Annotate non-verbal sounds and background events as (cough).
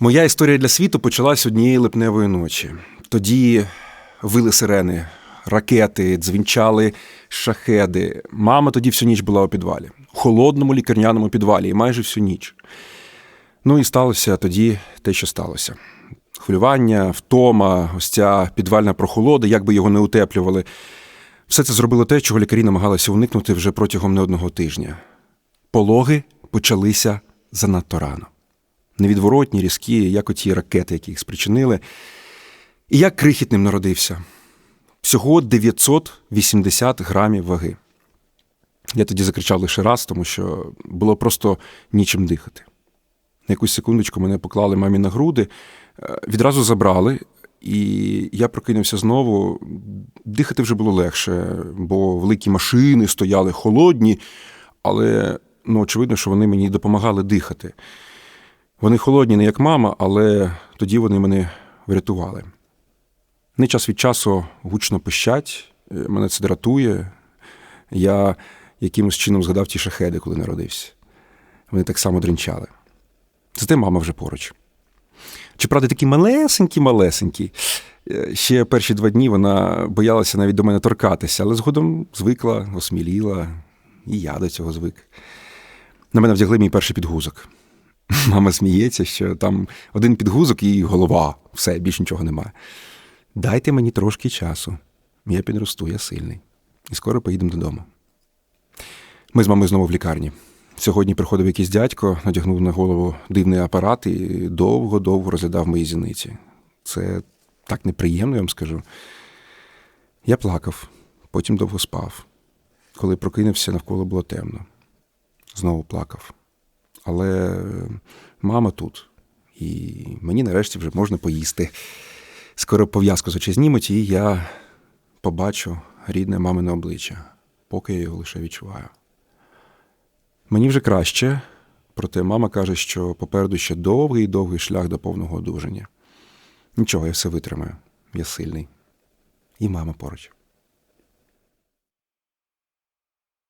Моя історія для світу почалась однієї липневої ночі. Тоді вили сирени, ракети, дзвінчали шахеди. Мама тоді всю ніч була у підвалі, у холодному лікарняному підвалі, і майже всю ніч. Ну і сталося тоді те, що сталося. Хвилювання, втома, ось ця підвальна прохолода, як би його не утеплювали. Все це зробило те, чого лікарі намагалися уникнути вже протягом не одного тижня. Пологи почалися занадто рано. Невідворотні, різкі, як оті ракети, які їх спричинили. І я крихітним народився. Всього 980 грамів ваги. Я тоді закричав лише раз, тому що було просто нічим дихати. На якусь секундочку мене поклали мамі на груди, е, відразу забрали, і я прокинувся знову. Дихати вже було легше, бо великі машини стояли холодні, але ну, очевидно, що вони мені допомагали дихати. Вони холодні, не як мама, але тоді вони мене врятували. Не час від часу гучно пищать, е, мене це дратує. Я якимось чином згадав ті шахеди, коли народився. Вони так само дринчали. Зате мама вже поруч. Чи правда такі малесенькі, малесенькі. Е, Ще перші два дні вона боялася навіть до мене торкатися, але згодом звикла, осміліла, і я до цього звик. На мене вдягли мій перший підгузок. (laughs) Мама сміється, що там один підгузок і голова, все, більш нічого немає. Дайте мені трошки часу. Я підросту, я сильний. І скоро поїдемо додому. Ми з мамою знову в лікарні. Сьогодні приходив якийсь дядько, надягнув на голову дивний апарат і довго-довго розглядав мої зіниці. Це так неприємно, я вам скажу. Я плакав, потім довго спав. Коли прокинувся, навколо було темно. Знову плакав. Але мама тут, і мені нарешті вже можна поїсти. Скоро пов'язку з знімуть, і я побачу рідне мамине обличчя, поки я його лише відчуваю. Мені вже краще, проте мама каже, що попереду ще довгий довгий шлях до повного одужання. Нічого, я все витримаю. Я сильний. І мама поруч.